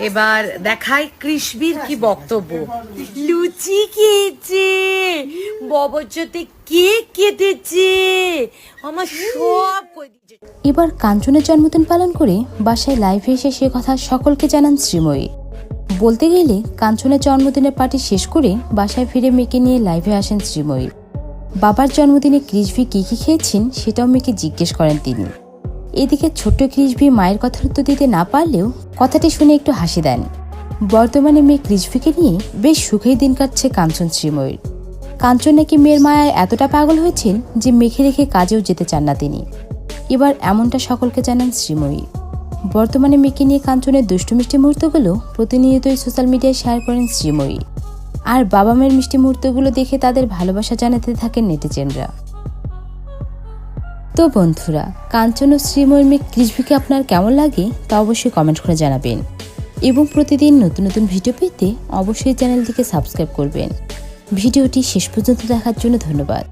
এবার দেখাই কৃষ্ণবীর কি বক্তব্য। লুচি খেয়েছে। ববচতে কেক কেটেছে। আমার সব এবার কাঞ্চনের জন্মদিন পালন করে বাসায় লাইভে এসে সে কথা সকলকে জানান শ্রীময়ী। বলতে গেলে কাঞ্চনের জন্মদিনের পার্টি শেষ করে বাসায় ফিরে মেয়েকে নিয়ে লাইভে আসেন শ্রীময়ী। বাবার জন্মদিনে ক্রিসভি কী কী খেয়েছেন সেটাও মেয়েকে জিজ্ঞেস করেন তিনি। এদিকে ছোট্ট ক্রিসভি মায়ের কথার উত্তর দিতে না পারলেও কথাটি শুনে একটু হাসি দেন। বর্তমানে মেয়ে ক্রিসভিকে নিয়ে বেশ সুখেই দিন কাটছে কাঞ্চন শ্রীময়ীর। কাঞ্চন নাকি মেয়ের মায়ায় এতটা পাগল হয়েছেন যে মেখে রেখে কাজেও যেতে চান না তিনি। এবার এমনটা সকলকে জানান শ্রীময়ী। বর্তমানে মেয়েকে নিয়ে কাঞ্চনের দুষ্টু মিষ্টি মুহূর্তগুলো প্রতিনিয়তই সোশ্যাল মিডিয়ায় শেয়ার করেন শ্রীময়ী। আর বাবা মায়ের মিষ্টি মুহূর্তগুলো দেখে তাদের ভালোবাসা জানাতে থাকেন নেটিজেনরা। তো বন্ধুরা, কাঞ্চন ও শ্রীময়ীর মেয়ে আপনার কেমন লাগে তা অবশ্যই কমেন্ট করে জানাবেন। এবং প্রতিদিন নতুন নতুন ভিডিও পেতে অবশ্যই চ্যানেলটিকে সাবস্ক্রাইব করবেন। ভিডিওটি শেষ পর্যন্ত দেখার জন্য ধন্যবাদ।